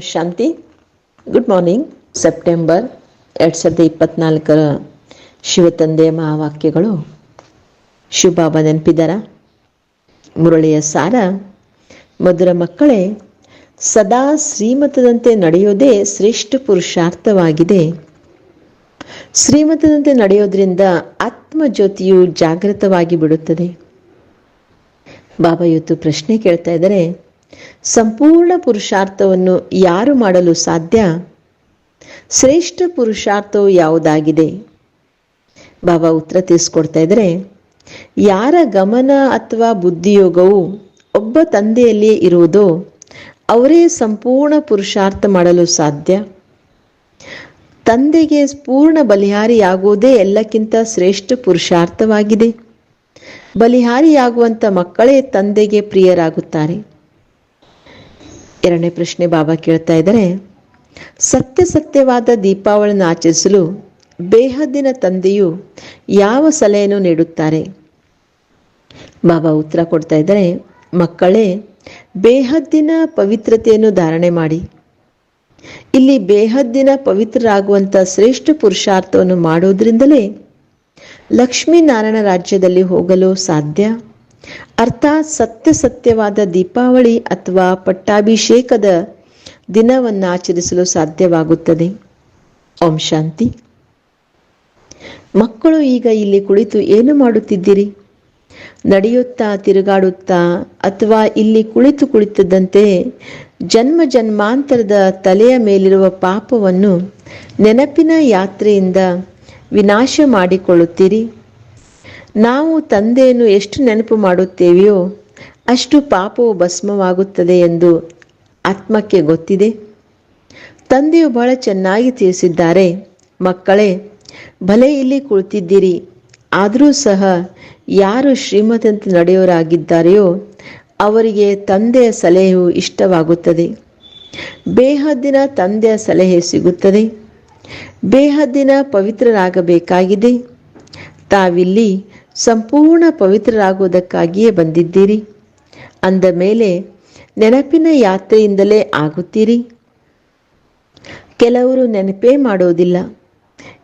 ಶಾಂತಿ good morning September ಎರಡ್ ಸಾವಿರದ ಇಪ್ಪತ್ನಾಲ್ಕರ ಶಿವತಂದೆಯ ಮಹಾವಾಕ್ಯಗಳು. ಶುಭಾಬ ನೆನಪಿದಾರ ಮುರಳಿಯ ಸಾರ. ಮಧುರ ಮಕ್ಕಳೇ, ಸದಾ ಶ್ರೀಮತದಂತೆ ನಡೆಯೋದೇ ಶ್ರೇಷ್ಠ ಪುರುಷಾರ್ಥವಾಗಿದೆ. ಶ್ರೀಮತದಂತೆ ನಡೆಯೋದ್ರಿಂದ ಆತ್ಮಜ್ಯೋತಿಯು ಜಾಗೃತವಾಗಿ ಬಿಡುತ್ತದೆ ಬಾಬಾ, ಇವತ್ತು ಪ್ರಶ್ನೆ ಕೇಳ್ತಾ ಇದ್ದಾರೆ. ಸಂಪೂರ್ಣ ಪುರುಷಾರ್ಥವನ್ನು ಯಾರು ಮಾಡಲು ಸಾಧ್ಯ? ಶ್ರೇಷ್ಠ ಪುರುಷಾರ್ಥವು ಯಾವುದಾಗಿದೆ? ಬಾಬಾ ಉತ್ತರ ತಿಳಿಸ್ಕೊಡ್ತಾ ಇದ್ರೆ ಯಾರ ಗಮನ ಅಥವಾ ಬುದ್ಧಿಯೋಗವು ಒಬ್ಬ ತಂದೆಯಲ್ಲಿಯೇ ಇರುವುದೋ ಅವರೇ ಸಂಪೂರ್ಣ ಪುರುಷಾರ್ಥ ಮಾಡಲು ಸಾಧ್ಯ? ತಂದೆಗೆ ಪೂರ್ಣ ಬಲಿಹಾರಿಯಾಗುವುದೇ ಎಲ್ಲಕ್ಕಿಂತ ಶ್ರೇಷ್ಠ ಪುರುಷಾರ್ಥವಾಗಿದೆ. ಬಲಿಹಾರಿಯಾಗುವಂಥ ಮಕ್ಕಳೇ ತಂದೆಗೆ ಪ್ರಿಯರಾಗುತ್ತಾರೆ. ಎರಡನೇ ಪ್ರಶ್ನೆ ಬಾಬಾ ಕೇಳ್ತಾ ಇದ್ದಾರೆ. ಸತ್ಯ ಸತ್ಯವಾದ ದೀಪಾವಳಿಯನ್ನು ಆಚರಿಸಲು ಬೇಹದ್ದಿನ ತಂದೆಯು ಯಾವ ಸಲಹೆಯನ್ನು ನೀಡುತ್ತಾರೆ? ಬಾಬಾ ಉತ್ತರ ಕೊಡ್ತಾ ಇದ್ದಾರೆ, ಮಕ್ಕಳೇ, ಬೇಹದ್ದಿನ ಪವಿತ್ರತೆಯನ್ನು ಧಾರಣೆ ಮಾಡಿ. ಇಲ್ಲಿ ಬೇಹದ್ದಿನ ಪವಿತ್ರರಾಗುವಂಥ ಶ್ರೇಷ್ಠ ಪುರುಷಾರ್ಥವನ್ನು ಮಾಡೋದ್ರಿಂದಲೇ ಲಕ್ಷ್ಮೀನಾರಾಯಣ ರಾಜ್ಯದಲ್ಲಿ ಹೋಗಲು ಸಾಧ್ಯ? ಅರ್ಥಾತ್ ಸತ್ಯ ಸತ್ಯವಾದ ದೀಪಾವಳಿ ಅಥವಾ ಪಟ್ಟಾಭಿಷೇಕದ ದಿನವನ್ನು ಆಚರಿಸಲು ಸಾಧ್ಯವಾಗುತ್ತದೆ. ಓಂ ಶಾಂತಿ. ಮಕ್ಕಳು ಈಗ ಇಲ್ಲಿ ಕುಳಿತು ಏನು ಮಾಡುತ್ತಿದ್ದೀರಿ? ನಡೆಯುತ್ತಾ ತಿರುಗಾಡುತ್ತಾ ಅಥವಾ ಇಲ್ಲಿ ಕುಳಿತು ಕುಳಿತದಂತೆ ಜನ್ಮ ಜನ್ಮಾಂತರದ ತಲೆಯ ಮೇಲಿರುವ ಪಾಪವನ್ನು ನೆನಪಿನ ಯಾತ್ರೆಯಿಂದ ವಿನಾಶ ಮಾಡಿಕೊಳ್ಳುತ್ತೀರಿ? ನಾವು ತಂದೆಯನ್ನು ಎಷ್ಟು ನೆನಪು ಮಾಡುತ್ತೇವೆಯೋ ಅಷ್ಟು ಪಾಪವು ಭಸ್ಮವಾಗುತ್ತದೆ ಎಂದು ಆತ್ಮಕ್ಕೆ ಗೊತ್ತಿದೆ. ತಂದೆಯು ಬಹಳ ಚೆನ್ನಾಗಿ ತಿಳಿಸಿದ್ದಾರೆ. ಮಕ್ಕಳೇ, ಭಲೆ ಇಲ್ಲಿ ಕುಳಿತಿದ್ದೀರಿ. ಆದರೂ ಸಹ ಯಾರು ಶ್ರೀಮತಂತೆ ನಡೆಯೋರಾಗಿದ್ದಾರೆಯೋ ಅವರಿಗೆ ತಂದೆಯ ಸಲಹೆಯು ಇಷ್ಟವಾಗುತ್ತದೆ. ಬೇಹದ್ದಿನ ತಂದೆಯ ಸಲಹೆ ಸಿಗುತ್ತದೆ. ಬೇಹದ್ದಿನ ಪವಿತ್ರರಾಗಬೇಕಾಗಿದೆ. ತಾವಿಲ್ಲಿ ಸಂಪೂರ್ಣ ಪವಿತ್ರರಾಗುವುದಕ್ಕಾಗಿಯೇ ಬಂದಿದ್ದೀರಿ. ಅಂದ ಮೇಲೆ ನೆನಪಿನ ಯಾತ್ರೆಯಿಂದಲೇ ಆಗುತ್ತೀರಿ. ಕೆಲವರು ನೆನಪೇ ಮಾಡೋದಿಲ್ಲ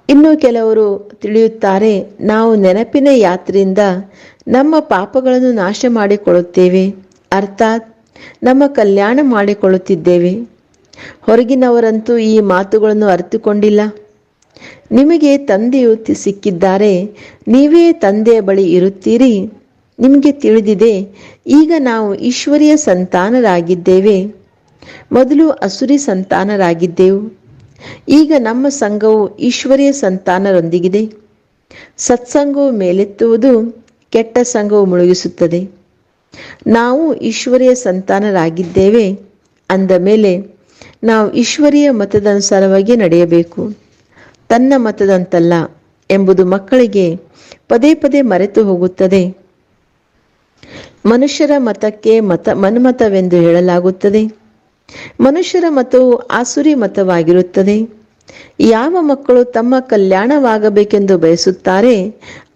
ಇನ್ನು ಕೆಲವರು ತಿಳಿಯುತ್ತಾರೆ, ನಾವು ನೆನಪಿನ ಯಾತ್ರೆಯಿಂದ ನಮ್ಮ ಪಾಪಗಳನ್ನು ನಾಶ ಮಾಡಿಕೊಳ್ಳುತ್ತೇವೆ. ಅರ್ಥಾತ್ ನಮ್ಮ ಕಲ್ಯಾಣ ಮಾಡಿಕೊಳ್ಳುತ್ತಿದ್ದೇವೆ. ಹೊರಗಿನವರಂತೂ ಈ ಮಾತುಗಳನ್ನು ಅರಿತುಕೊಂಡಿಲ್ಲ. ನಿಮಗೆ ತಂದೆಯು ಸಿಕ್ಕಿದ್ದಾರೆ, ನೀವೇ ತಂದೆಯ ಬಳಿ ಇರುತ್ತೀರಿ. ನಿಮಗೆ ತಿಳಿದಿದೆ, ಈಗ ನಾವು ಈಶ್ವರಿಯ ಸಂತಾನರಾಗಿದ್ದೇವೆ. ಮೊದಲು ಅಸುರಿ ಸಂತಾನರಾಗಿದ್ದೆವು. ಈಗ ನಮ್ಮ ಸಂಘವು ಈಶ್ವರಿಯ ಸಂತಾನರೊಂದಿಗಿದೆ. ಸತ್ಸಂಗವು ಮೇಲೆತ್ತುವುದು, ಕೆಟ್ಟ ಸಂಘವು ಮುಳುಗಿಸುತ್ತದೆ. ನಾವು ಈಶ್ವರಿಯ ಸಂತಾನರಾಗಿದ್ದೇವೆ. ಅಂದ ಮೇಲೆ, ನಾವು ಈಶ್ವರಿಯ ಮತದನುಸಾರವಾಗಿ ನಡೆಯಬೇಕು. ತನ್ನ ಮತದಂತಲ್ಲ ಎಂಬುದು ಮಕ್ಕಳಿಗೆ ಪದೇ ಪದೇ ಮರೆತು ಹೋಗುತ್ತದೆ. ಮನುಷ್ಯರ ಮತಕ್ಕೆ ಮತ ಮನ್ಮತವೆಂದು ಹೇಳಲಾಗುತ್ತದೆ. ಮನುಷ್ಯರ ಮತವು ಆಸುರಿ ಮತವಾಗಿರುತ್ತದೆ. ಯಾವ ಮಕ್ಕಳು ತಮ್ಮ ಕಲ್ಯಾಣವಾಗಬೇಕೆಂದು ಬಯಸುತ್ತಾರೆ,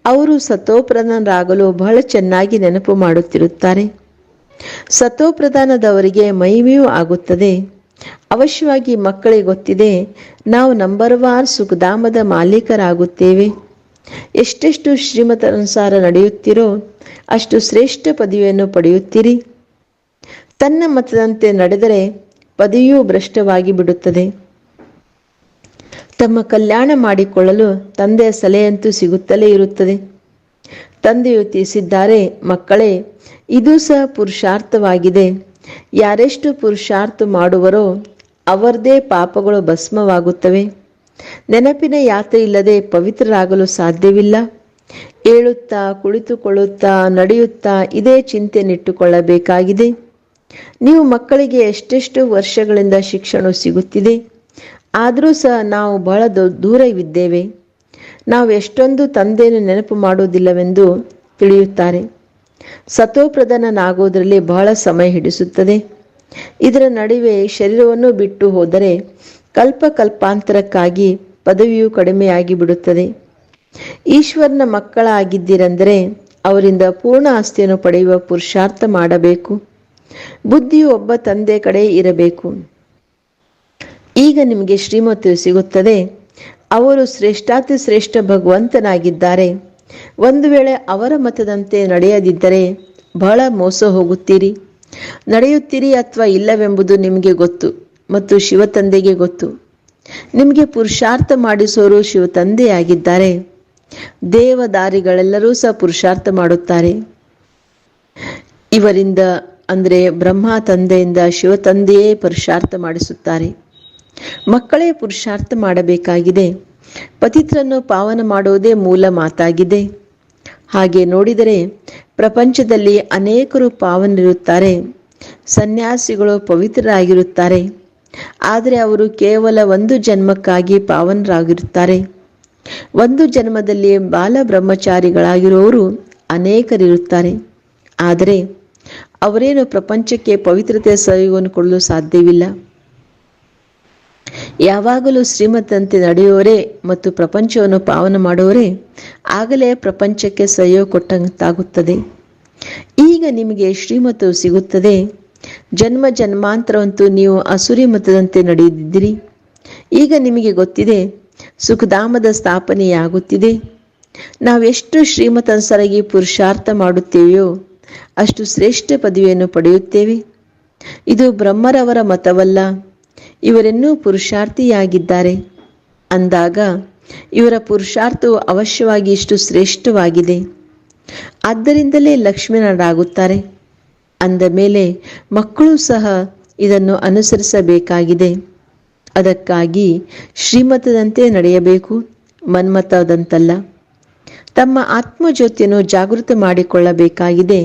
ಅವರು ಸತೋಪ್ರಧಾನರಾಗಲು ಬಹಳ ಚೆನ್ನಾಗಿ ನೆನಪು ಮಾಡುತ್ತಿರುತ್ತಾರೆ. ಸತೋಪ್ರಧಾನದವರಿಗೆ ಮೈವಿಯೂ ಆಗುತ್ತದೆ. ಅವಶ್ಯವಾಗಿ ಮಕ್ಕಳಿಗೆ ಗೊತ್ತಿದೆ, ನಾವು ನಂಬರ್ ವಾರ್ ಸುಖಧಾಮದ ಮಾಲೀಕರಾಗುತ್ತೇವೆ. ಎಷ್ಟೆಷ್ಟು ಶ್ರೀಮತನುಸಾರ ನಡೆಯುತ್ತೀರೋ, ಅಷ್ಟು ಶ್ರೇಷ್ಠ ಪದವಿಯನ್ನು ಪಡೆಯುತ್ತೀರಿ. ತನ್ನ ಮತದಂತೆ ನಡೆದರೆ ಪದವಿಯೂ ಭ್ರಷ್ಟವಾಗಿ ಬಿಡುತ್ತದೆ. ತಮ್ಮ ಕಲ್ಯಾಣ ಮಾಡಿಕೊಳ್ಳಲು ತಂದೆಯ ಸಲಹೆಯಂತೂ ಸಿಗುತ್ತಲೇ ಇರುತ್ತದೆ. ತಂದೆಯು ತಿಳಿಸಿದ್ದಾರೆ ಮಕ್ಕಳೇ, ಇದು ಸಹ ಪುರುಷಾರ್ಥವಾಗಿದೆ. ಯಾರೆಷ್ಟು ಪುರುಷಾರ್ಥ ಮಾಡುವರೋ ಅವರದೇ ಪಾಪಗಳು ಭಸ್ಮವಾಗುತ್ತವೆ. ನೆನಪಿನ ಯಾತ್ರೆ ಇಲ್ಲದೆ ಪವಿತ್ರರಾಗಲು ಸಾಧ್ಯವಿಲ್ಲ. ಏಳುತ್ತಾ, ಕುಳಿತುಕೊಳ್ಳುತ್ತಾ, ನಡೆಯುತ್ತಾ ಇದೇ ಚಿಂತೆನಿಟ್ಟುಕೊಳ್ಳಬೇಕಾಗಿದೆ ನೀವು ಮಕ್ಕಳಿಗೆ ಎಷ್ಟೆಷ್ಟು ವರ್ಷಗಳಿಂದ ಶಿಕ್ಷಣ ಸಿಗುತ್ತಿದೆ. ಆದರೂ ಸಹ ನಾವು ಬಹಳ ದೂರವಿದ್ದೇವೆ ನಾವು ಎಷ್ಟೊಂದು ತಂದೆಯನ್ನು ನೆನಪು ಮಾಡುವುದಿಲ್ಲವೆಂದು ತಿಳಿಯುತ್ತಾರೆ. ಸತೋಪ್ರಧಾನನಾಗುವುದರಲ್ಲಿ ಬಹಳ ಸಮಯ ಹಿಡಿಸುತ್ತದೆ. ಇದರ ನಡುವೆ ಶರೀರವನ್ನು ಬಿಟ್ಟು ಹೋದರೆ ಕಲ್ಪ ಕಲ್ಪಾಂತರಕ್ಕಾಗಿ ಪದವಿಯು ಕಡಿಮೆಯಾಗಿ ಬಿಡುತ್ತದೆ. ಈಶ್ವರನ ಮಕ್ಕಳಾಗಿದ್ದೀರೆಂದರೆ ಅವರಿಂದ ಪೂರ್ಣ ಆಸ್ತಿಯನ್ನು ಪಡೆಯುವ ಪುರುಷಾರ್ಥ ಮಾಡಬೇಕು. ಬುದ್ಧಿಯು ಒಬ್ಬ ತಂದೆ ಕಡೆ ಇರಬೇಕು. ಈಗ ನಿಮಗೆ ಶ್ರೀಮತಿ ಸಿಗುತ್ತದೆ. ಅವರು ಶ್ರೇಷ್ಠಾತಿ ಶ್ರೇಷ್ಠ ಭಗವಂತನಾಗಿದ್ದಾರೆ. ಒಂದು ವೇಳೆ ಅವರ ಮತದಂತೆ ನಡೆಯದಿದ್ದರೆ ಬಹಳ ಮೋಸ ಹೋಗುತ್ತೀರಿ. ನಡೆಯುತ್ತೀರಿ ಅಥವಾ ಇಲ್ಲವೆಂಬುದು ನಿಮಗೆ ಗೊತ್ತು ಮತ್ತು ಶಿವತಂದೆಗೆ ಗೊತ್ತು. ನಿಮಗೆ ಪುರುಷಾರ್ಥ ಮಾಡಿಸೋರು ಶಿವತಂದೆಯಾಗಿದ್ದಾರೆ. ದೇವದಾರಿಗಳೆಲ್ಲರೂ ಸಹ ಪುರುಷಾರ್ಥ ಮಾಡುತ್ತಾರೆ. ಇವರಿಂದ ಅಂದರೆ ಬ್ರಹ್ಮ ತಂದೆಯಿಂದ ಶಿವತಂದೆಯೇ ಪುರುಷಾರ್ಥ ಮಾಡಿಸುತ್ತಾರೆ. ಮಕ್ಕಳೇ ಪುರುಷಾರ್ಥ ಮಾಡಬೇಕಾಗಿದೆ. ಪತಿತ್ರನ್ನು ಪಾವನ ಮಾಡುವುದೇ ಮೂಲ ಮಾತಾಗಿದೆ. ಹಾಗೆ ನೋಡಿದರೆ ಪ್ರಪಂಚದಲ್ಲಿ ಅನೇಕರು ಪಾವನಿರುತ್ತಾರೆ ಸನ್ಯಾಸಿಗಳು ಪವಿತ್ರರಾಗಿರುತ್ತಾರೆ. ಆದರೆ ಅವರು ಕೇವಲ ಒಂದು ಜನ್ಮಕ್ಕಾಗಿ ಪಾವನರಾಗಿರುತ್ತಾರೆ. ಒಂದು ಜನ್ಮದಲ್ಲಿ ಬಾಲ ಬ್ರಹ್ಮಚಾರಿಗಳಾಗಿರುವವರು ಅನೇಕರಿರುತ್ತಾರೆ. ಆದರೆ ಅವರೇನು ಪ್ರಪಂಚಕ್ಕೆ ಪವಿತ್ರತೆ ಸಹಯೋಗವನ್ನು ಕೊಡಲು ಸಾಧ್ಯವಿಲ್ಲ. ಯಾವಾಗಲೂ ಶ್ರೀಮಂತಂತೆ ನಡೆಯುವವರೇ ಮತ್ತು ಪ್ರಪಂಚವನ್ನು ಪಾವನ ಮಾಡುವವರೇ, ಆಗಲೇ ಪ್ರಪಂಚಕ್ಕೆ ಸಹಯೋಗ ಕೊಟ್ಟಂತಾಗುತ್ತದೆ. ಈಗ ನಿಮಗೆ ಶ್ರೀಮತವು ಸಿಗುತ್ತದೆ. ಜನ್ಮ ಜನ್ಮಾಂತರವಂತೂ ನೀವು ಅಸುರಿ ಮತದಂತೆ ನಡೆಯುತ್ತಿದ್ದೀರಿ. ಈಗ ನಿಮಗೆ ಗೊತ್ತಿದೆ, ಸುಖಧಾಮದ ಸ್ಥಾಪನೆಯಾಗುತ್ತಿದೆ. ನಾವೆಷ್ಟು ಶ್ರೀಮತನುಸರಾಗಿ ಪುರುಷಾರ್ಥ ಮಾಡುತ್ತೇವೆಯೋ, ಅಷ್ಟು ಶ್ರೇಷ್ಠ ಪದವಿಯನ್ನು ಪಡೆಯುತ್ತೇವೆ. ಇದು ಬ್ರಹ್ಮರವರ ಮತವಲ್ಲ. ಇವರೆನ್ನೂ ಪುರುಷಾರ್ಥಿಯಾಗಿದ್ದಾರೆ. ಅಂದಾಗ ಇವರ ಪುರುಷಾರ್ಥವು ಅವಶ್ಯವಾಗಿ ಇಷ್ಟು ಶ್ರೇಷ್ಠವಾಗಿದೆ. ಆದ್ದರಿಂದಲೇ ಲಕ್ಷ್ಮೀನರಾಗುತ್ತಾರೆ ಅಂದ ಮೇಲೆ ಮಕ್ಕಳು ಸಹ ಇದನ್ನು ಅನುಸರಿಸಬೇಕಾಗಿದೆ. ಅದಕ್ಕಾಗಿ ಶ್ರೀಮತದಂತೆ ನಡೆಯಬೇಕು ಮನ್ಮತದಂತಲ್ಲ ತಮ್ಮ ಆತ್ಮಜ್ಯೋತಿಯನ್ನು ಜಾಗೃತ ಮಾಡಿಕೊಳ್ಳಬೇಕಾಗಿದೆ.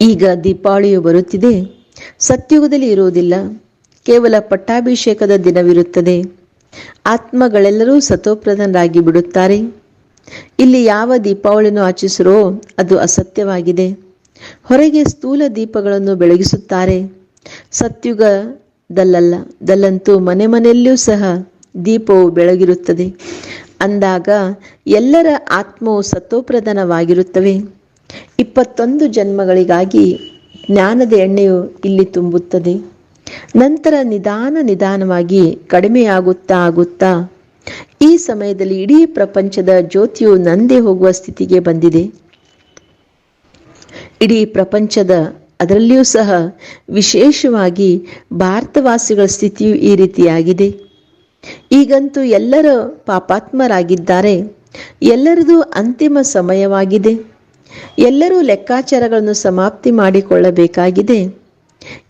ಈಗ ದೀಪಾವಳಿಯು ಬರುತ್ತಿದೆ. ಸತ್ಯುಗದಲ್ಲಿ ಇರುವುದಿಲ್ಲ. ಕೇವಲ ಪಟ್ಟಾಭಿಷೇಕದ ದಿನವಿರುತ್ತದೆ. ಆತ್ಮಗಳೆಲ್ಲರೂ ಸತೋಪ್ರದನರಾಗಿ ಬಿಡುತ್ತಾರೆ. ಇಲ್ಲಿ ಯಾವ ದೀಪಾವಳಿಯನ್ನು ಆಚರಿಸಿರೋ ಅದು ಅಸತ್ಯವಾಗಿದೆ. ಹೊರಗೆ ಸ್ಥೂಲ ದೀಪಗಳನ್ನು ಬೆಳಗಿಸುತ್ತಾರೆ. ಸತ್ಯುಗದಲ್ಲಲ್ಲ, ದಲ್ಲಂತೂ ಮನೆ ಮನೆಯಲ್ಲೂ ಸಹ ದೀಪವು ಬೆಳಗಿರುತ್ತದೆ. ಅಂದಾಗ ಎಲ್ಲರ ಆತ್ಮವು ಸತೋಪ್ರಧಾನವಾಗಿರುತ್ತವೆ ಇಪ್ಪತ್ತೊಂದು ಜನ್ಮಗಳಿಗಾಗಿ ಜ್ಞಾನದ ಎಣ್ಣೆಯು ಇಲ್ಲಿ ತುಂಬುತ್ತದೆ. ನಂತರ ನಿಧಾನ ನಿಧಾನವಾಗಿ ಕಡಿಮೆಯಾಗುತ್ತಾ ಆಗುತ್ತಾ ಈ ಸಮಯದಲ್ಲಿ ಇಡೀ ಪ್ರಪಂಚದ ಜ್ಯೋತಿಯು ನಂದೇ ಹೋಗುವ ಸ್ಥಿತಿಗೆ ಬಂದಿದೆ. ಇಡೀ ಪ್ರಪಂಚದ ಅದರಲ್ಲಿಯೂ ಸಹ ವಿಶೇಷವಾಗಿ ಭಾರತವಾಸಿಗಳ ಸ್ಥಿತಿಯು ಈ ರೀತಿಯಾಗಿದೆ. ಈಗಂತೂ ಎಲ್ಲರೂ ಪಾಪಾತ್ಮರಾಗಿದ್ದಾರೆ. ಎಲ್ಲರದು ಅಂತಿಮ ಸಮಯವಾಗಿದೆ. ಎಲ್ಲರೂ ಲೆಕ್ಕಾಚಾರಗಳನ್ನು ಸಮಾಪ್ತಿ ಮಾಡಿಕೊಳ್ಳಬೇಕಾಗಿದೆ.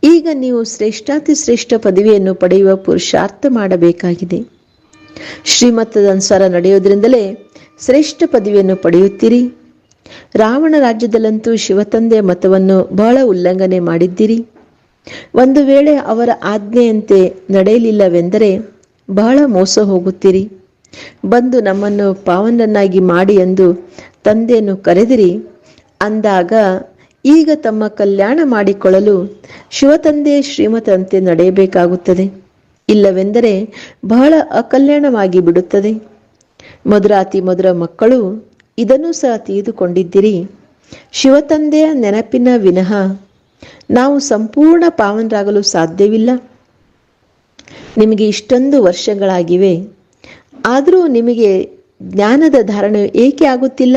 ಈಗ ನೀವು ಶ್ರೇಷ್ಠಾತಿ ಶ್ರೇಷ್ಠ ಪದವಿಯನ್ನು ಪಡೆಯುವ ಪುರುಷಾರ್ಥ ಮಾಡಬೇಕಾಗಿದೆ. ಶ್ರೀಮತದ ಅನುಸಾರ ನಡೆಯೋದ್ರಿಂದಲೇ ಶ್ರೇಷ್ಠ ಪದವಿಯನ್ನು ಪಡೆಯುತ್ತೀರಿ. ರಾವಣ ರಾಜ್ಯದಲ್ಲಂತೂ ಶಿವತಂದೆಯ ಮತವನ್ನು ಬಹಳ ಉಲ್ಲಂಘನೆ ಮಾಡಿದ್ದೀರಿ. ಒಂದು ವೇಳೆ ಅವರ ಆಜ್ಞೆಯಂತೆ ನಡೆಯಲಿಲ್ಲವೆಂದರೆ ಬಹಳ ಮೋಸ ಹೋಗುತ್ತೀರಿ. ಬಂದು ನಮ್ಮನ್ನು ಪಾವನನ್ನಾಗಿ ಮಾಡಿ ಎಂದು ತಂದೆಯನ್ನು ಕರೆದಿರಿ. ಅಂದಾಗ ಈಗ ತಮ್ಮ ಕಲ್ಯಾಣ ಮಾಡಿಕೊಳ್ಳಲು ಶಿವತಂದೆ ಶ್ರೀಮತಂತೆ ನಡೆಯಬೇಕಾಗುತ್ತದೆ. ಇಲ್ಲವೆಂದರೆ ಬಹಳ ಅಕಲ್ಯಾಣವಾಗಿ ಬಿಡುತ್ತದೆ. ಮಧುರಾತಿ ಮಧುರ ಮಕ್ಕಳು ಇದನ್ನು ಸಹ ತಿಳಿದುಕೊಂಡಿದ್ದೀರಿ. ಶಿವತಂದೆಯ ನೆನಪಿನ ವಿನಃ ನಾವು ಸಂಪೂರ್ಣ ಪಾವನರಾಗಲು ಸಾಧ್ಯವಿಲ್ಲ. ನಿಮಗೆ ಇಷ್ಟೊಂದು ವರ್ಷಗಳಾಗಿವೆ. ಆದರೂ ನಿಮಗೆ ಜ್ಞಾನದ ಧಾರಣೆ ಏಕೆ ಆಗುತ್ತಿಲ್ಲ?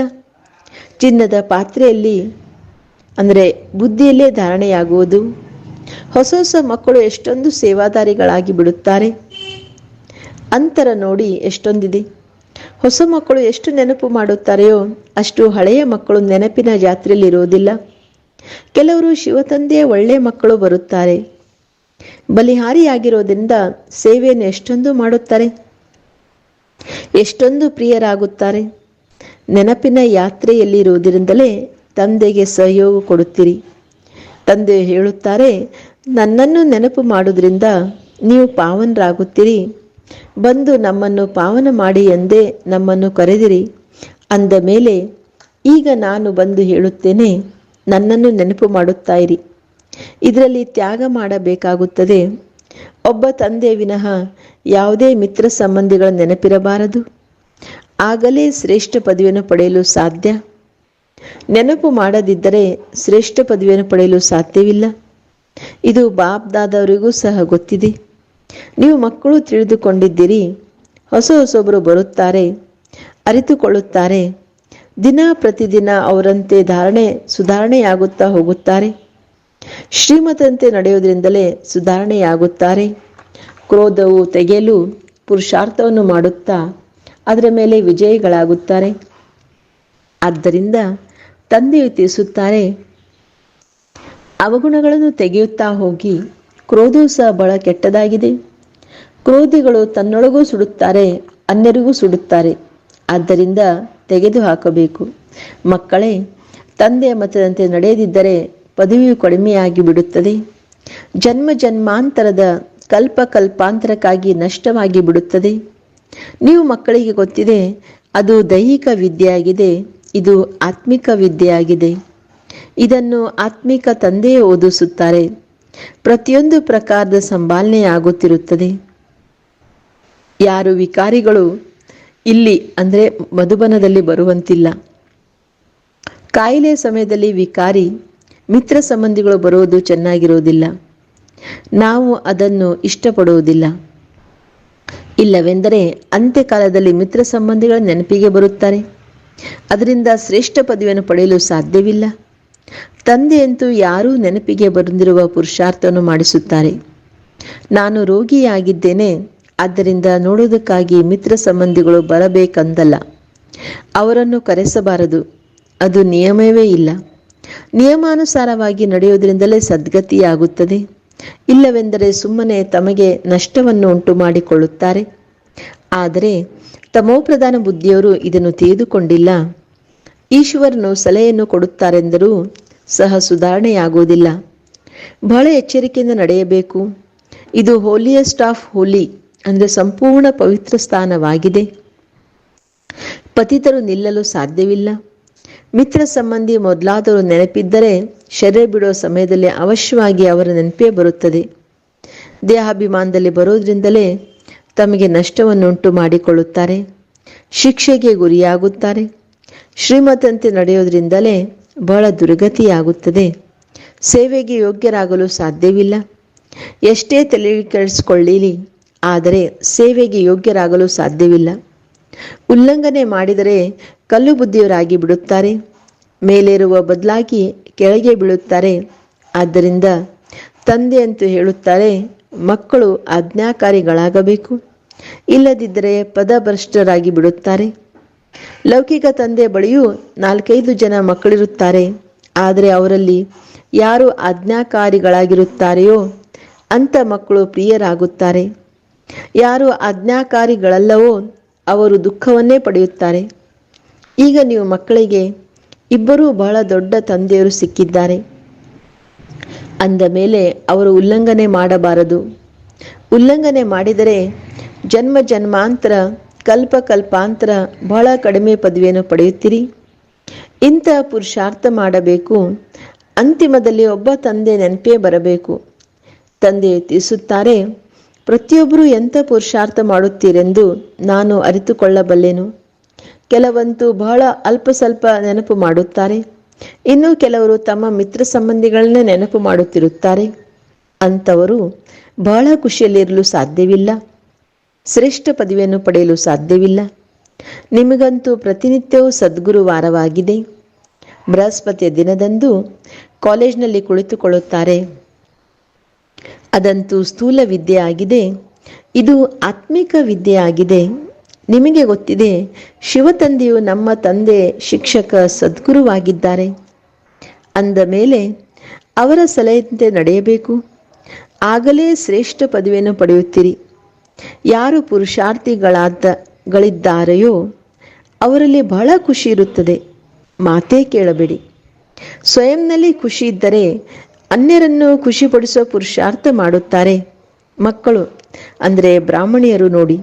ಚಿನ್ನದ ಪಾತ್ರೆಯಲ್ಲಿ ಅಂದರೆ ಬುದ್ಧಿಯಲ್ಲೇ ಧಾರಣೆಯಾಗುವುದು. ಹೊಸ ಹೊಸ ಮಕ್ಕಳು ಎಷ್ಟೊಂದು ಸೇವಾದಾರಿಗಳಾಗಿ ಬಿಡುತ್ತಾರೆ. ಅಂತರ ನೋಡಿ ಎಷ್ಟೊಂದಿದೆ. ಹೊಸ ಮಕ್ಕಳು ಎಷ್ಟು ನೆನಪು ಮಾಡುತ್ತಾರೆಯೋ ಅಷ್ಟು ಹಳೆಯ ಮಕ್ಕಳು ನೆನಪಿನ ಜಾತ್ರೆಯಲ್ಲಿ ಇರುವುದಿಲ್ಲ ಕೆಲವರು ಶಿವತಂದೆಯ ಒಳ್ಳೆಯ ಮಕ್ಕಳು ಬರುತ್ತಾರೆ. ಬಲಿಹಾರಿಯಾಗಿರೋದ್ರಿಂದ ಸೇವೆಯನ್ನು ಎಷ್ಟೊಂದು ಮಾಡುತ್ತಾರೆ. ಎಷ್ಟೊಂದು ಪ್ರಿಯರಾಗುತ್ತಾರೆ. ನೆನಪಿನ ಯಾತ್ರೆಯಲ್ಲಿರುವುದರಿಂದಲೇ ತಂದೆಗೆ ಸಹಯೋಗ ಕೊಡುತ್ತೀರಿ. ತಂದೆ ಹೇಳುತ್ತಾರೆ, ನನ್ನನ್ನು ನೆನಪು ಮಾಡುವುದರಿಂದ ನೀವು ಪಾವನರಾಗುತ್ತೀರಿ. ಬಂದು ನಮ್ಮನ್ನು ಪಾವನ ಮಾಡಿ ಎಂದೇ ನಮ್ಮನ್ನು ಕರೆದಿರಿ. ಅಂದ ಮೇಲೆ, ಈಗ ನಾನು ಬಂದು ಹೇಳುತ್ತೇನೆ, ನನ್ನನ್ನು ನೆನಪು ಮಾಡುತ್ತಾ ಇರಿ ಇದರಲ್ಲಿ ತ್ಯಾಗ ಮಾಡಬೇಕಾಗುತ್ತದೆ. ಒಬ್ಬ ತಂದೆ ವಿನಃ ಯಾವುದೇ ಮಿತ್ರ ಸಂಬಂಧಿಗಳ ನೆನಪಿರಬಾರದು. ಆಗಲೇ ಶ್ರೇಷ್ಠ ಪದವಿಯನ್ನು ಪಡೆಯಲು ಸಾಧ್ಯ. ನೆನಪು ಮಾಡದಿದ್ದರೆ ಶ್ರೇಷ್ಠ ಪದವಿಯನ್ನು ಪಡೆಯಲು ಸಾಧ್ಯವಿಲ್ಲ. ಇದು ಬಾಬ್ದಾದವರಿಗೂ ಸಹ ಗೊತ್ತಿದೆ. ನೀವು ಮಕ್ಕಳು ತಿಳಿದುಕೊಂಡಿದ್ದೀರಿ. ಹೊಸ ಹೊಸೊಬ್ಬರು ಬರುತ್ತಾರೆ, ಅರಿತುಕೊಳ್ಳುತ್ತಾರೆ. ದಿನ ಪ್ರತಿದಿನ ಅವರಂತೆ ಧಾರಣೆ, ಸುಧಾರಣೆಯಾಗುತ್ತಾ ಹೋಗುತ್ತಾರೆ. ಶ್ರೀಮತಂತೆ ನಡೆಯುವುದರಿಂದಲೇ ಸುಧಾರಣೆಯಾಗುತ್ತಾರೆ. ಕ್ರೋಧವು ತೆಗೆಯಲು ಪುರುಷಾರ್ಥವನ್ನು ಮಾಡುತ್ತಾ, ಅದರ ಮೇಲೆ ವಿಜಯಿಗಳಾಗುತ್ತಾರೆ. ಆದ್ದರಿಂದ ತಂದೆಯು ತಿಳಿಸುತ್ತಾರೆ, ಅವಗುಣಗಳನ್ನು ತೆಗೆಯುತ್ತಾ ಹೋಗಿ, ಕ್ರೋಧವು ಸಹ ಬಹಳ ಕೆಟ್ಟದಾಗಿದೆ. ಕ್ರೋಧಿಗಳು ತನ್ನೊಳಗೂ ಸುಡುತ್ತಾರೆ, ಅನ್ಯರಿಗೂ ಸುಡುತ್ತಾರೆ. ಆದ್ದರಿಂದ ತೆಗೆದು ಹಾಕಬೇಕು ಮಕ್ಕಳೇ ತಂದೆಯ ಮತದಂತೆ ನಡೆಯದಿದ್ದರೆ ಪದವಿಯು ಕಡಿಮೆಯಾಗಿ ಬಿಡುತ್ತದೆ. ಜನ್ಮ ಜನ್ಮಾಂತರದ ಕಲ್ಪ ಕಲ್ಪಾಂತರಕ್ಕಾಗಿ ನಷ್ಟವಾಗಿ ಬಿಡುತ್ತದೆ. ನೀವು ಮಕ್ಕಳಿಗೆ ಗೊತ್ತಿದೆ, ಅದು ದೈಹಿಕ ವಿದ್ಯೆಯಾಗಿದೆ. ಇದು ಆತ್ಮಿಕ ವಿದ್ಯೆಯಾಗಿದೆ. ಇದನ್ನು ಆತ್ಮಿಕ ತಂದೆಯೇ ಓದಿಸುತ್ತಾರೆ. ಪ್ರತಿಯೊಂದು ಪ್ರಕಾರದ ಸಂಭಾಲನೆಯಾಗುತ್ತಿರುತ್ತದೆ ಯಾರು ವಿಕಾರಿಗಳು ಇಲ್ಲಿ ಅಂದರೆ ಮಧುಬನದಲ್ಲಿ ಬರುವಂತಿಲ್ಲ. ಕಾಯಿಲೆ ಸಮಯದಲ್ಲಿ ವಿಕಾರಿ ಮಿತ್ರ ಸಂಬಂಧಿಗಳು ಬರುವುದು ಚೆನ್ನಾಗಿರುವುದಿಲ್ಲ. ನಾವು ಅದನ್ನು ಇಷ್ಟಪಡುವುದಿಲ್ಲ. ಇಲ್ಲವೆಂದರೆ ಅಂತ್ಯಕಾಲದಲ್ಲಿ ಮಿತ್ರ ಸಂಬಂಧಿಗಳ ನೆನಪಿಗೆ ಬರುತ್ತಾರೆ. ಅದರಿಂದ ಶ್ರೇಷ್ಠ ಪದವಿಯನ್ನು ಪಡೆಯಲು ಸಾಧ್ಯವಿಲ್ಲ. ತಂದೆಯಂತೂ ಯಾರೂ ನೆನಪಿಗೆ ಬಂದಿರುವ ಪುರುಷಾರ್ಥವನ್ನು ಮಾಡಿಸುತ್ತಾರೆ. ನಾನು ರೋಗಿಯಾಗಿದ್ದೇನೆ, ಆದ್ದರಿಂದ ನೋಡೋದಕ್ಕಾಗಿ ಮಿತ್ರ ಸಂಬಂಧಿಗಳು ಬರಬೇಕಂದಲ್ಲ. ಅವರನ್ನು ಕರೆಸಬಾರದು, ಅದು ನಿಯಮವೇ ಇಲ್ಲ. ನಿಯಮಾನುಸಾರವಾಗಿ ನಡೆಯುವುದರಿಂದಲೇ ಸದ್ಗತಿಯಾಗುತ್ತದೆ. ಇಲ್ಲವೆಂದರೆ ಸುಮ್ಮನೆ ತಮಗೆ ನಷ್ಟವನ್ನು ಉಂಟು ಮಾಡಿಕೊಳ್ಳುತ್ತಾರೆ ಆದರೆ ತಮೋಪ್ರಧಾನ ಬುದ್ಧಿಯವರು ಇದನ್ನು ತಿಳಿದುಕೊಂಡಿಲ್ಲ. ಈಶ್ವರನು ಸಲಹೆಯನ್ನು ಕೊಡುತ್ತಾರೆಂದರೂ ಸಹ ಸುಧಾರಣೆಯಾಗುವುದಿಲ್ಲ. ಬಹಳ ಎಚ್ಚರಿಕೆಯಿಂದ ನಡೆಯಬೇಕು. ಇದು ಹೋಲಿಯಸ್ಟ್ ಆಫ್ ಹೋಲಿ ಅಂದರೆ ಸಂಪೂರ್ಣ ಪವಿತ್ರ ಸ್ಥಾನವಾಗಿದೆ. ಪತಿತರು ನಿಲ್ಲಲು ಸಾಧ್ಯವಿಲ್ಲ. ಮಿತ್ರ ಸಂಬಂಧಿ ಮೊದಲಾದವರು ನೆನಪಿದ್ದರೆ ಶರೀರ ಬಿಡುವ ಸಮಯದಲ್ಲಿ ಅವಶ್ಯವಾಗಿ ಅವರ ನೆನಪೇ ಬರುತ್ತದೆ. ದೇಹಾಭಿಮಾನದಲ್ಲಿ ಬರೋದ್ರಿಂದಲೇ ತಮಗೆ ನಷ್ಟವನ್ನುಂಟು ಮಾಡಿಕೊಳ್ಳುತ್ತಾರೆ, ಶಿಕ್ಷೆಗೆ ಗುರಿಯಾಗುತ್ತಾರೆ. ಶ್ರೀಮತಂತೆ ನಡೆಯೋದ್ರಿಂದಲೇ ಬಹಳ ದುರ್ಗತಿಯಾಗುತ್ತದೆ. ಸೇವೆಗೆ ಯೋಗ್ಯರಾಗಲು ಸಾಧ್ಯವಿಲ್ಲ. ಎಷ್ಟೇ ತಲೆ ಕೆಡಿಸಿಕೊಳ್ಳಲಿ ಆದರೆ ಸೇವೆಗೆ ಯೋಗ್ಯರಾಗಲು ಸಾಧ್ಯವಿಲ್ಲ. ಉಲ್ಲಂಘನೆ ಮಾಡಿದರೆ ಕಲ್ಲು ಬುದ್ಧಿಯವರಾಗಿ ಬಿಡುತ್ತಾರೆ. ಮೇಲೇರುವ ಬದಲಾಗಿ ಕೆಳಗೆ ಬೀಳುತ್ತಾರೆ. ಆದ್ದರಿಂದ ತಂದೆಯಂತೂ ಹೇಳುತ್ತಾರೆ, ಮಕ್ಕಳು ಆಜ್ಞಾಕಾರಿಗಳಾಗಬೇಕು. ಇಲ್ಲದಿದ್ದರೆ ಪದಭ್ರಷ್ಟರಾಗಿ ಬಿಡುತ್ತಾರೆ. ಲೌಕಿಕ ತಂದೆ ಬಳಿಯೂ ನಾಲ್ಕೈದು ಜನ ಮಕ್ಕಳಿರುತ್ತಾರೆ. ಆದರೆ ಅವರಲ್ಲಿ ಯಾರು ಆಜ್ಞಾಕಾರಿಗಳಾಗಿರುತ್ತಾರೆಯೋ ಅಂಥ ಮಕ್ಕಳು ಪ್ರಿಯರಾಗುತ್ತಾರೆ. ಯಾರು ಆಜ್ಞಾಕಾರಿಗಳಲ್ಲವೋ ಅವರು ದುಃಖವನ್ನೇ ಪಡೆಯುತ್ತಾರೆ. ಈಗ ನೀವು ಮಕ್ಕಳಿಗೆ ಇಬ್ಬರೂ ಬಹಳ ದೊಡ್ಡ ತಂದೆಯರು ಸಿಕ್ಕಿದ್ದಾರೆ. ಅಂದ ಮೇಲೆ ಅವರು ಉಲ್ಲಂಘನೆ ಮಾಡಬಾರದು. ಉಲ್ಲಂಘನೆ ಮಾಡಿದರೆ ಜನ್ಮ ಜನ್ಮಾಂತರ, ಕಲ್ಪ ಕಲ್ಪಾಂತರ ಬಹಳ ಕಡಿಮೆ ಪದವಿಯನ್ನು ಪಡೆಯುತ್ತೀರಿ. ಇಂಥ ಪುರುಷಾರ್ಥ ಮಾಡಬೇಕು. ಅಂತಿಮದಲ್ಲಿ ಒಬ್ಬ ತಂದೆ ನೆನಪೇ ಬರಬೇಕು. ತಂದೆ ತಿಳಿಸುತ್ತಾರೆ, ಪ್ರತಿಯೊಬ್ಬರೂ ಎಂಥ ಪುರುಷಾರ್ಥ ಮಾಡುತ್ತೀರೆಂದು ನಾನು ಅರಿತುಕೊಳ್ಳಬಲ್ಲೆನು. ಕೆಲವಂತೂ ಬಹಳ ಅಲ್ಪ ಸ್ವಲ್ಪ ನೆನಪು ಮಾಡುತ್ತಾರೆ. ಇನ್ನು ಕೆಲವರು ತಮ್ಮ ಮಿತ್ರ ಸಂಬಂಧಿಗಳನ್ನೇ ನೆನಪು ಮಾಡುತ್ತಿರುತ್ತಾರೆ. ಅಂಥವರು ಬಹಳ ಖುಷಿಯಲ್ಲಿರಲು ಸಾಧ್ಯವಿಲ್ಲ. ಶ್ರೇಷ್ಠ ಪದವಿಯನ್ನು ಪಡೆಯಲು ಸಾಧ್ಯವಿಲ್ಲ. ನಿಮಗಂತೂ ಪ್ರತಿನಿತ್ಯವೂ ಸದ್ಗುರುವಾರವಾಗಿದೆ. ಬೃಹಸ್ಪತಿಯ ದಿನದಂದು ಕಾಲೇಜ್ನಲ್ಲಿ ಕುಳಿತುಕೊಳ್ಳುತ್ತಾರೆ. ಅದಂತೂ ಸ್ಥೂಲ ವಿದ್ಯೆ ಆಗಿದೆ ಇದು ಆತ್ಮಿಕ ವಿದ್ಯೆ ಆಗಿದೆ ನಿಮಗೆ ಗೊತ್ತಿದೆ, ಶಿವತಂದೆಯು ನಮ್ಮ ತಂದೆ ಶಿಕ್ಷಕ ಸದ್ಗುರುವಾಗಿದ್ದಾರೆ. ಅಂದ ಮೇಲೆ ಅವರ ಸಲಹೆಯಂತೆ ನಡೆಯಬೇಕು. ಆಗಲೇ ಶ್ರೇಷ್ಠ ಪದವಿಯನ್ನು ಪಡೆಯುತ್ತೀರಿ. ಯಾರು ಪುರುಷಾರ್ಥಿಗಳಾದ ಗಳಿದ್ದಾರೆಯೋ ಅವರಲ್ಲಿ ಬಹಳ ಖುಷಿ ಇರುತ್ತದೆ. ಮಾತೇ ಕೇಳಬೇಡಿ. ಸ್ವಯಂನಲ್ಲಿ ಖುಷಿ ಇದ್ದರೆ ಅನ್ಯರನ್ನು ಖುಷಿಪಡಿಸುವ ಪುರುಷಾರ್ಥ ಮಾಡುತ್ತಾರೆ. ಮಕ್ಕಳು, ಅಂದರೆ ಬ್ರಾಹ್ಮಣಿಯರು ನೋಡಿ,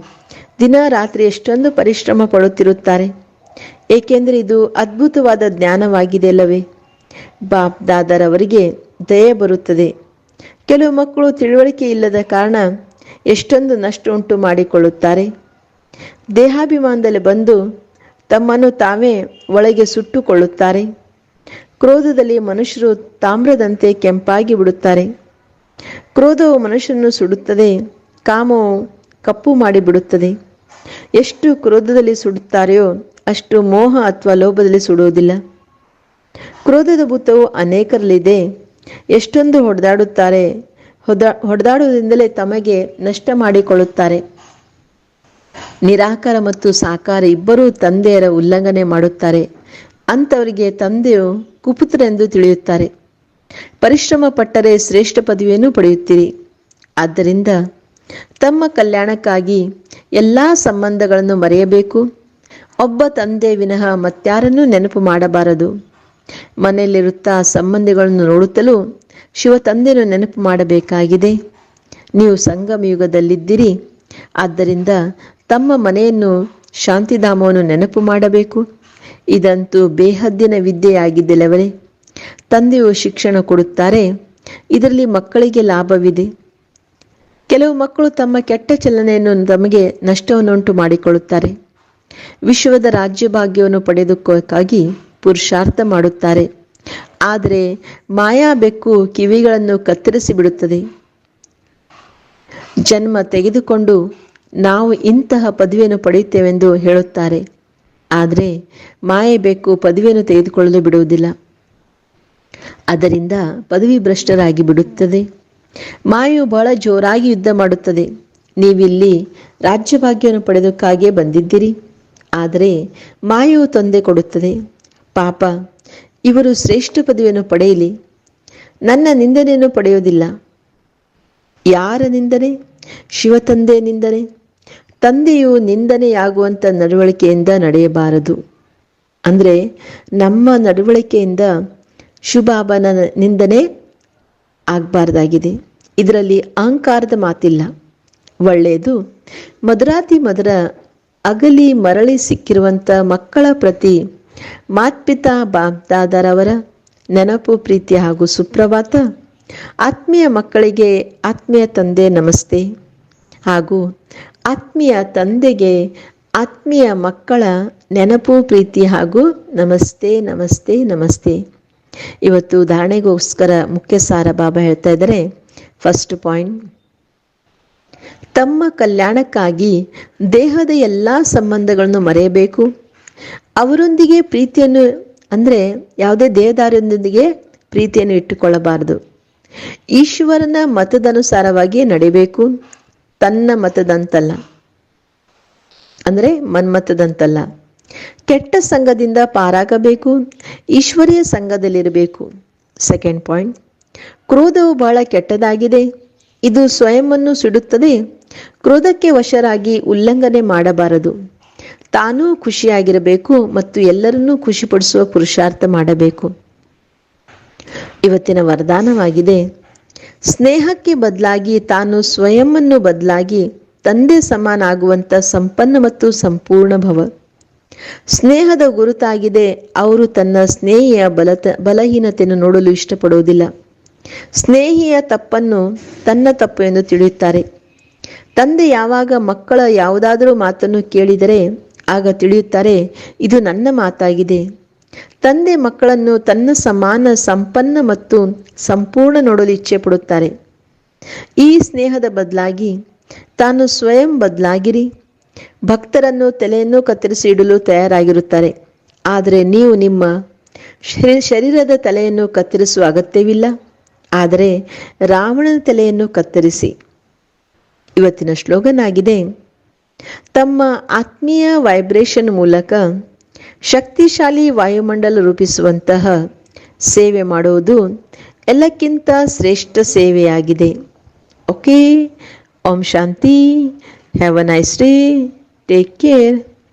ದಿನ ರಾತ್ರಿ ಎಷ್ಟೊಂದು ಪರಿಶ್ರಮ ಪಡುತ್ತಿರುತ್ತಾರೆ. ಏಕೆಂದರೆ ಇದು ಅದ್ಭುತವಾದ ಜ್ಞಾನವಾಗಿದೆ ಅಲ್ಲವೇ? ಬಾಪ್ ದಾದರವರಿಗೆ ದಯೆ ಬರುತ್ತದೆ. ಕೆಲವು ಮಕ್ಕಳು ತಿಳುವಳಿಕೆ ಇಲ್ಲದ ಕಾರಣ ಎಷ್ಟೊಂದು ನಷ್ಟ ಉಂಟು ಮಾಡಿಕೊಳ್ಳುತ್ತಾರೆ. ದೇಹಾಭಿಮಾನದಲ್ಲಿ ಬಂದು ತಮ್ಮನ್ನು ತಾವೇ ಒಳಗೆ ಸುಟ್ಟುಕೊಳ್ಳುತ್ತಾರೆ. ಕ್ರೋಧದಲ್ಲಿ ಮನುಷ್ಯರು ತಾಮ್ರದಂತೆ ಕೆಂಪಾಗಿ ಬಿಡುತ್ತಾರೆ. ಕ್ರೋಧವು ಮನುಷ್ಯನನ್ನು ಸುಡುತ್ತದೆ, ಕಾಮವು ಕಪ್ಪು ಮಾಡಿಬಿಡುತ್ತದೆ. ಎಷ್ಟು ಕ್ರೋಧದಲ್ಲಿ ಸುಡುತ್ತಾರೆಯೋ ಅಷ್ಟು ಮೋಹ ಅಥವಾ ಲೋಭದಲ್ಲಿ ಸುಡುವುದಿಲ್ಲ. ಕ್ರೋಧದ ಭೂತವು ಅನೇಕರಲ್ಲಿದೆ. ಎಷ್ಟೊಂದು ಹೊಡೆದಾಡುತ್ತಾರೆ ಹೊದ, ಹೊಡೆದಾಡುವುದರಿಂದಲೇ ತಮಗೆ ನಷ್ಟ ಮಾಡಿಕೊಳ್ಳುತ್ತಾರೆ. ನಿರಾಕಾರ ಮತ್ತು ಸಾಕಾರ ಇಬ್ಬರೂ ತಂದೆಯರ ಉಲ್ಲಂಘನೆ ಮಾಡುತ್ತಾರೆ. ಅಂಥವರಿಗೆ ತಂದೆಯು ಕುಪುತ್ರೆಂದು ತಿಳಿಯುತ್ತಾರೆ. ಪರಿಶ್ರಮ ಪಟ್ಟರೆ ಶ್ರೇಷ್ಠ ಪದವಿಯನ್ನು ಪಡೆಯುತ್ತೀರಿ. ಆದ್ದರಿಂದ ತಮ್ಮ ಕಲ್ಯಾಣಕ್ಕಾಗಿ ಎಲ್ಲ ಸಂಬಂಧಗಳನ್ನು ಮರೆಯಬೇಕು. ಒಬ್ಬ ತಂದೆ ವಿನಃ ಮತ್ಯಾರನ್ನೂ ನೆನಪು ಮಾಡಬಾರದು. ಮನೆಯಲ್ಲಿರುತ್ತಾ ಸಂಬಂಧಿಗಳನ್ನು ನೋಡುತ್ತಲೂ ಶಿವ ತಂದೆಯನ್ನು ನೆನಪು ಮಾಡಬೇಕಾಗಿದೆ. ನೀವು ಸಂಗಮ ಯುಗದಲ್ಲಿದ್ದಿರಿ. ಆದ್ದರಿಂದ ತಮ್ಮ ಮನೆಯನ್ನು ಶಾಂತಿಧಾಮವನ್ನು ನೆನಪು ಮಾಡಬೇಕು. ಇದಂತೂ ಬೇಹದ್ದಿನ ವಿದ್ಯೆಯಾಗಿದ್ದಿಲ್ಲವೇ? ತಂದೆಯು ಶಿಕ್ಷಣ ಕೊಡುತ್ತಾರೆ. ಇದರಲ್ಲಿ ಮಕ್ಕಳಿಗೆ ಲಾಭವಿದೆ. ಕೆಲವು ಮಕ್ಕಳು ತಮ್ಮ ಕೆಟ್ಟ ಚಲನೆಯನ್ನು ತಮಗೆ ನಷ್ಟವನ್ನುಂಟು ಮಾಡಿಕೊಳ್ಳುತ್ತಾರೆ. ವಿಶ್ವದ ರಾಜ್ಯ ಭಾಗ್ಯವನ್ನು ಪಡೆದುಕೋಕ್ಕಾಗಿ ಪುರುಷಾರ್ಥ ಮಾಡುತ್ತಾರೆ. ಆದರೆ ಮಾಯಾ ಬೆಕ್ಕು ಕಿವಿಗಳನ್ನು ಕತ್ತರಿಸಿ ಬಿಡುತ್ತದೆ ಜನ್ಮ ತೆಗೆದುಕೊಂಡು ನಾವು ಇಂತಹ ಪದವಿಯನ್ನು ಪಡೆಯುತ್ತೇವೆಂದು ಹೇಳುತ್ತಾರೆ. ಆದರೆ ಮಾಯೆ ಬೆಕ್ಕು ಪದವಿಯನ್ನು ತೆಗೆದುಕೊಳ್ಳಲು ಬಿಡುವುದಿಲ್ಲ. ಅದರಿಂದ ಪದವಿ ಭ್ರಷ್ಟರಾಗಿ ಬಿಡುತ್ತದೆ. ಮಾಯು ಬಹಳ ಜೋರಾಗಿ ಯುದ್ಧ ಮಾಡುತ್ತದೆ. ನೀವಿಲ್ಲಿ ರಾಜ್ಯಭಾಗ್ಯವನ್ನು ಪಡೆದಕ್ಕಾಗಿಯೇ ಬಂದಿದ್ದೀರಿ. ಆದರೆ ಮಾಯು ತೊಂದರೆ ಕೊಡುತ್ತದೆ. ಪಾಪ ಇವರು ಶ್ರೇಷ್ಠ ಪದವಿಯನ್ನು ಪಡೆಯಲಿ. ನನ್ನ ನಿಂದನೆಯನ್ನು ಪಡೆಯುವುದಿಲ್ಲ. ಯಾರ ನಿಂದನೆ ಶಿವತಂದೆ ನಿಂದನೆ ತಂದೆಯು ನಿಂದನೆಯಾಗುವಂಥ ನಡವಳಿಕೆಯಿಂದ ನಡೆಯಬಾರದು. ಅಂದರೆ ನಮ್ಮ ನಡವಳಿಕೆಯಿಂದ ಶುಭಾಬನ ನಿಂದನೆ ಆಗಬಾರ್ದಾಗಿದೆ. ಇದರಲ್ಲಿ ಅಹಂಕಾರದ ಮಾತಿಲ್ಲ. ಒಳ್ಳೆಯದು. ಮಧುರಾತಿ ಮದರ ಅಗಲಿ ಮರಳಿ ಸಿಕ್ಕಿರುವಂಥ ಮಕ್ಕಳ ಪ್ರತಿ ಮಾತ್ಪಿತಾ ಬಾಬ್ದಾದರವರ ನೆನಪು, ಪ್ರೀತಿ ಹಾಗೂ ಸುಪ್ರಭಾತ. ಆತ್ಮೀಯ ಮಕ್ಕಳಿಗೆ ಆತ್ಮೀಯ ತಂದೆ ನಮಸ್ತೆ. ಹಾಗೂ ಆತ್ಮೀಯ ತಂದೆಗೆ ಆತ್ಮೀಯ ಮಕ್ಕಳ ನೆನಪು, ಪ್ರೀತಿ ಹಾಗೂ ನಮಸ್ತೆ ನಮಸ್ತೆ ನಮಸ್ತೆ. ಇವತ್ತು ಧಾರಣೆಗೋಸ್ಕರ ಮುಖ್ಯ ಸಾರ ಬಾಬಾ ಹೇಳ್ತಾ ಇದ್ದಾರೆ. First point. ತಮ್ಮ ಕಲ್ಯಾಣಕ್ಕಾಗಿ ದೇಹದ ಎಲ್ಲ ಸಂಬಂಧಗಳನ್ನು ಮರೆಯಬೇಕು. ಅವರೊಂದಿಗೆ ಪ್ರೀತಿಯನ್ನು, ಅಂದರೆ ಯಾವುದೇ ದೇಹದಾರಿಯೊಂದಿಗೆ ಪ್ರೀತಿಯನ್ನು ಇಟ್ಟುಕೊಳ್ಳಬಾರದು. ಈಶ್ವರನ ಮತದನುಸಾರವಾಗಿಯೇ ನಡೆಯಬೇಕು. ತನ್ನ ಮತದಂತಲ್ಲ. ಅಂದರೆ ಮನ್ಮತದಂತಲ್ಲ. ಕೆಟ್ಟ ಸಂಘದಿಂದ ಪಾರಾಗಬೇಕು. ಈಶ್ವರೀಯ ಸಂಘದಲ್ಲಿರಬೇಕು. ಸೆಕೆಂಡ್ ಪಾಯಿಂಟ್ ಕ್ರೋಧವು ಬಹಳ ಕೆಟ್ಟದಾಗಿದೆ. ಇದು ಸ್ವಯಂವನ್ನು ಸುಡುತ್ತದೆ. ಕ್ರೋಧಕ್ಕೆ ವಶರಾಗಿ ಉಲ್ಲಂಘನೆ ಮಾಡಬಾರದು. ತಾನೂ ಖುಷಿಯಾಗಿರಬೇಕು ಮತ್ತು ಎಲ್ಲರನ್ನೂ ಖುಷಿಪಡಿಸುವ ಪುರುಷಾರ್ಥ ಮಾಡಬೇಕು. ಇವತ್ತಿನ ವರದಾನವಾಗಿದೆ, ಸ್ನೇಹಕ್ಕೆ ಬದಲಾಗಿ ತಾನು ಸ್ವಯಂವನ್ನು ಬದಲಾಗಿ ತಂದೆ ಸಮಾನ ಆಗುವಂಥ ಸಂಪನ್ನ ಮತ್ತು ಸಂಪೂರ್ಣ ಭವ. ಸ್ನೇಹದ ಗುರುತಾಗಿದೆ, ಅವರು ತನ್ನ ಸ್ನೇಹಿಯ ಬಲತ, ಬಲಹೀನತೆಯನ್ನು ನೋಡಲು ಇಷ್ಟಪಡುವುದಿಲ್ಲ. ಸ್ನೇಹಿಯ ತಪ್ಪನ್ನು ತನ್ನ ತಪ್ಪು ಎಂದು ತಿಳಿಯುತ್ತಾರೆ. ತಂದೆ ಯಾವಾಗ ಮಕ್ಕಳ ಯಾವುದಾದರೂ ಮಾತನ್ನು ಕೇಳಿದರೆ ಆಗ ತಿಳಿಯುತ್ತಾರೆ, ಇದು ನನ್ನ ಮಾತಾಗಿದೆ. ತಂದೆ ಮಕ್ಕಳನ್ನು ತನ್ನ ಸಮಾನ, ಸಂಪನ್ನ ಮತ್ತು ಸಂಪೂರ್ಣ ನೋಡಲು ಇಚ್ಛೆ ಪಡುತ್ತಾರೆ ಈ ಸ್ನೇಹದ ಬದಲಾಗಿ ತಾನು ಸ್ವಯಂ ಬದಲಾಗಿರಿ. ಭಕ್ತರನ್ನು ತಲೆಯನ್ನು ಕತ್ತರಿಸಿ ಇಡಲು ತಯಾರಾಗಿರುತ್ತಾರೆ. ಆದರೆ ನೀವು ನಿಮ್ಮ ಶರೀರದ ತಲೆಯನ್ನು ಕತ್ತರಿಸುವ ಅಗತ್ಯವಿಲ್ಲ. ಆದರೆ ರಾವಣನ ತಲೆಯನ್ನು ಕತ್ತರಿಸಿ. ಇವತ್ತಿನ ಸ್ಲೋಗನ್ ಆಗಿದೆ ತಮ್ಮ ಆತ್ಮೀಯ ವೈಬ್ರೇಷನ್ ಮೂಲಕ ಶಕ್ತಿಶಾಲಿ ವಾಯುಮಂಡಲ ರೂಪಿಸುವಂತಹ ಸೇವೆ ಮಾಡುವುದು ಎಲ್ಲಕ್ಕಿಂತ ಶ್ರೇಷ್ಠ ಸೇವೆಯಾಗಿದೆ. Okay Om Shanti have a nice day take care